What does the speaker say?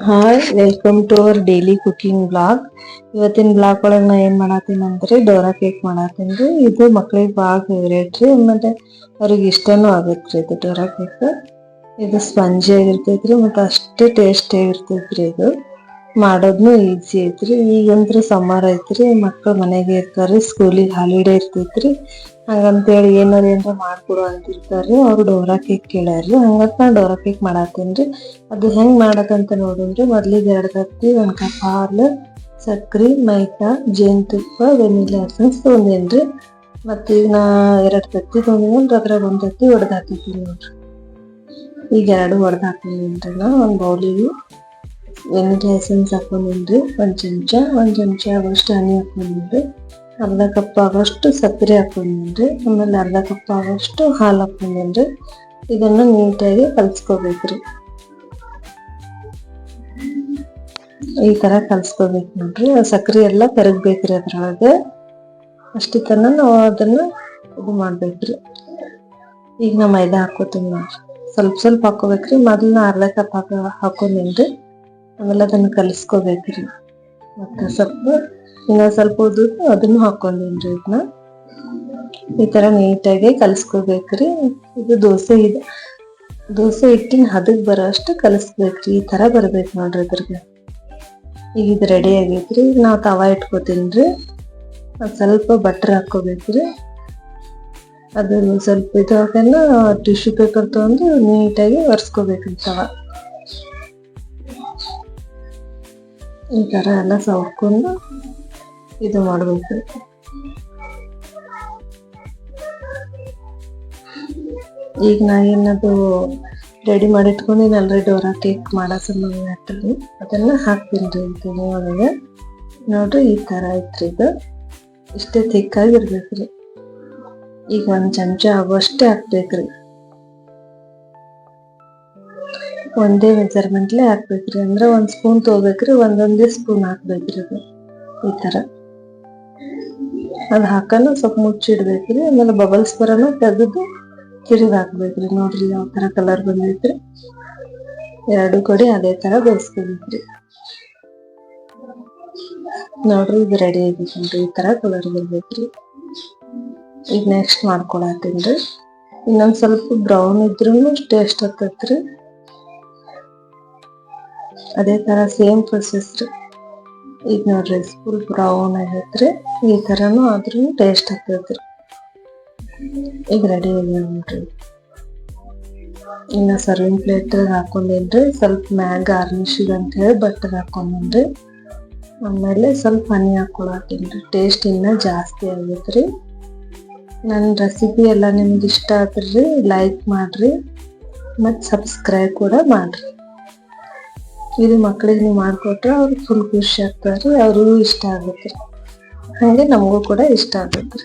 Hi welcome to our daily cooking blog ಇವತ್ತಿನ blog ಒಳಗೆ ನಾ ಏನ್ ಮಾಡತ್ತೀನಿ ಅಂದ್ರೆ ಡೋರಾ ಕೇಕ್ ಮಾಡತ್ತೀನಿ ರೀ. ಇದು ಮಕ್ಳಿಗೆ ಭಾಳ ಫೇವ್ರೇಟ್ ರೀ. ಮತ್ತೆ ಅವ್ರಿಗೆ ಇಷ್ಟನೂ ಆಗತ್ತೆ ಇದು ಡೋರಾ ಕೇಕ್ ಇದು ಸ್ಪಂಜಿ ಆಗಿರ್ತೈತ್ರಿ ಮತ್ತೆ ಅಷ್ಟೇ ಟೇಸ್ಟಿ ಆಗಿರ್ತೈತ್ರಿ ಇದು. ಮಾಡೋದ್ನು ಈಜಿ ಐತ್ರಿ. ಈಗಂತೂ ಸಮ್ಮರ್ ಐತ್ರಿ. ಮಕ್ಕಳು ಮನೆಗೆ ಇರ್ತಾರ್ರಿ ಸ್ಕೂಲಿಗೆ ಹಾಲಿಡೇ ಇರ್ತೈತ್ರಿ. ಹಂಗಂತೇಳಿ ಏನಾರ ಏನಾರ ಮಾಡ್ಕೊಡು ಅಂತಿರ್ತಾರೆ ಅವ್ರು ಡೋರಾ ಕೇಕ್ ಕೇಳ್ಯಾರ್ರಿ. ಹಂಗಂತ ನಾ ಡೋರಾ ಕೇಕ್ ರೀ ಅದು ಹೆಂಗ್ ಮಾಡತ್ತಂತ ನೋಡಿನ್ರಿ. ಮೊದ್ಲಿಗೆ ಎರಡು ಕತ್ತಿ ಒಂದ್ ಕಪ್ ಹಾಲು, ಸಕ್ರಿ, ಮೈದಾ, ಜೇನುತುಪ್ಪ ವೆನಿಲಾ ಎಸೆನ್ಸ್ ತೊಗೊಂಡೇನ್ರಿ. ಮತ್ತ್ ಈಗ ನಾ ಎರಡು ತತ್ತಿ ತೊಗೊಂಡಿನ್ರಿ ಅದ್ರಾಗ ಒಂದ್ ತತ್ತಿ ಒಡ್ದ್ ಹಾಕಿದ್ದೀನಿ ನೋಡ್ರಿ. ಈಗ ಎರಡು ಒಡೆದು ಹಾಕೊಂಡಿನ್ರಿ ನಾ ಒಂದ್ ಬೌಲಿಗೆ. ವೆನಿಲಾ ಎಸೆನ್ಸ್ ಹಾಕೊಂಡಿನ್ರಿ ಒಂದ್ ಚಮಚ ಒಂದ್ ಚಮಚ ಆಗೋಷ್ಟು ಹನಿ ಹಾಕೊಂಡಿನ್ರಿ ಅರ್ಧ ಕಪ್ ಆಗೋಷ್ಟು ಸಕ್ಕರೆ ಹಾಕೊಂಡಿನ್ರಿ ಆಮೇಲೆ ಅರ್ಧ ಕಪ್ ಆಗೋಷ್ಟು ಹಾಲು ಹಾಕೊಂಡಿನ್ರಿ ಇದನ್ನು ನೀಟಾಗಿ ಕಲ್ಸ್ಕೊಬೇಕ್ರಿ ಈ ತರ ಕಲ್ಸ್ಕೊಬೇಕು ನೋಡ್ರಿ. ಸಕ್ಕರೆ ಎಲ್ಲ ಕರಗ್ಬೇಕ್ರಿ ಅದ್ರೊಳಗೆ. ಅಷ್ಟೇ ತನ ನಾವು ಅದನ್ನ ಇದು ಮಾಡ್ಬೇಕ್ರಿ ಈಗ ನಾ ಮೈದಾ ಹಾಕೋತೀನಿ ನೋಡ್ರಿ. ಸ್ವಲ್ಪ ಸ್ವಲ್ಪ ಹಾಕೋಬೇಕ್ರಿ ಮೊದಲ ಅರ್ಧ ಕಪ್ ಹಾಕ ಹಾಕೊಂಡಿನ್ರಿ ಆಮೇಲೆ ಅದನ್ನ ಕಲಿಸ್ಕೋಬೇಕ್ರಿ. ಮತ್ತೆ ಸ್ವಲ್ಪ, ಇನ್ನ ಸ್ವಲ್ಪ ಉದ್ದು ಅದನ್ನು ಹಾಕೊಂಡಿನ್ರಿ ಇದನ್ನ ಈ ತರ ನೀಟಾಗಿ ಕಲಿಸ್ಕೋಬೇಕ್ರಿ. ಇದು ದೋಸೆ ಇದೆ. ದೋಸೆ ಹಿಟ್ಟಿನ ಹದಕ್ ಬರೋ ಅಷ್ಟು ಕಲಿಸ್ಬೇಕ್ರಿ. ಈ ತರ ಬರ್ಬೇಕು ನೋಡ್ರಿ ಇದ್ರಿಗೆ. ಈಗ ಇದು ರೆಡಿ ಆಗೈತ್ರಿ. ನಾವು ತವಾ ಇಟ್ಕೋತೀನ್ರಿ. ಸ್ವಲ್ಪ ಬಟರ್ ಹಾಕೋಬೇಕ್ರಿ ಅದನ್ನು ಸ್ವಲ್ಪ ಇದಾಗಲ್ಲ ಟಿಶ್ಯೂ ಪೇಪರ್ ತಗೊಂಡು ನೀಟಾಗಿ ಒರೆಸ್ಕೋಬೇಕ್ರಿ ತವಾ. ಈ ಥರ ಎಲ್ಲ ಸವ್ಕೊಂಡು ಇದು ಮಾಡಬೇಕು. ಈಗ ನಾ ಏನದು ರೆಡಿ ಮಾಡಿ ಇಟ್ಕೊಂಡಿನಲ್ರಿ ಡೋರಾ ಕೇಕ್ ಮಾಡೋ ಸಂಬಂಧ ಹಾಕ್ತೀನಿ ಅದನ್ನ ಹಾಕ್ತೀನಿ ರೀ ಒಳಗೆ ನೋಡ್ರಿ ಈ ಥರ ಐತ್ರಿ ಇದು. ಇಷ್ಟೇ ತಿಕ್ಕಾಗಿ ರೀ ಈಗ ಒಂದು ಚಮಚ ಆಗುವಷ್ಟೇ ಹಾಕ್ಬೇಕ್ರಿ. ಒಂದೇ ಮೆಜರ್ಮೆಂಟ್ಲೆ ಹಾಕ್ಬೇಕ್ರಿ. ಅಂದ್ರೆ ಒಂದ್ ಸ್ಪೂನ್ ತಗೋಬೇಕ್ರಿ ಒಂದೊಂದೇ ಸ್ಪೂನ್ ಹಾಕ್ಬೇಕ್ರಿ ಅದು. ಈ ತರ. ಅದ್ ಹಾಕನ ಸ್ವಲ್ಪ ಮುಚ್ಚಿಡ್ಬೇಕ್ರಿ. ಆಮೇಲೆ ಬಬಲ್ಸ್ ತರನು ತೆಗೆದು ತಿರುಗಿ ಹಾಕ್ಬೇಕ್ರಿ. ನೋಡ್ರಿ ಯಾವ ತರ ಕಲರ್ ಬಂದೈತ್ರಿ. ಎರಡು ಕಡೆ ಅದೇ ತರ ಬೇಯಿಸ್ಕೋಬೇಕ್ರಿ. ನೋಡ್ರಿ ಇದು ರೆಡಿ ಆಗೈತೇನ್ರಿ ಈ ತರ ಕಲರ್ ಬರ್ಬೇಕ್ರಿ ಈಗ ನೆಕ್ಸ್ಟ್ ಮಾಡ್ಕೊಳತ್ತೀನ್ರಿ ಇನ್ನೊಂದು ಸ್ವಲ್ಪ ಬ್ರೌನ್ ಇದ್ರೂನು ಟೇಸ್ಟ್ ಆಗ್ತೈತ್ರಿ. ಅದೇ ತರ ಸೇಮ್ ಪ್ರೊಸೆಸ್ ಈಗ ನೋಡ್ರಿ ಫುಲ್ ಬ್ರೌನ್ ಆಗೈತ್ರಿ ಈ ತರನು ಆದ್ರೂ ಟೇಸ್ಟ್ ಆಗ್ತೈತ್ರಿ ಈಗ ರೆಡಿ ಆಗ್ಯಾವ ನೋಡ್ರಿ. ಇನ್ನ ಸರ್ವಿಂಗ್ ಪ್ಲೇಟ್ ಹಾಕೊಂಡೇನ್ರಿ. ಸ್ವಲ್ಪ ಮ್ಯಾಗ ಗಾರ್ನಿಶ್ ಅಂತ ಹೇಳಿ ಬಟ್ಟರ್ ಹಾಕೊಂಡೇನ್ರಿ. ಆಮೇಲೆ ಸ್ವಲ್ಪ ಹನಿ ಹಾಕೊಳಕೇನ್ರಿ ಟೇಸ್ಟ್ ಇನ್ನ ಜಾಸ್ತಿ ಆಗೈತ್ರಿ ನನ್ನ ರೆಸಿಪಿ ಎಲ್ಲ ನಿಮ್ಗೆ ಇಷ್ಟ ಆದ್ರಿ ಲೈಕ್ ಮಾಡ್ರಿ. ಮತ್ತು ಸಬ್ಸ್ಕ್ರೈಬ್ ಕೂಡ ಮಾಡ್ರಿ. ಇದು ಮಕ್ಕಳಿಗೆ ನೀವು ಮಾಡಿಕೊಟ್ರೆ ಅವ್ರಿಗೆ ಫುಲ್ ಖುಷಿ ಆಗ್ತಾರೆ ಅವ್ರಿಗೂ ಇಷ್ಟ ಆಗುತ್ತೆ ಹಾಗೆ ನಮಗೂ ಕೂಡ ಇಷ್ಟ ಆಗುತ್ತೆ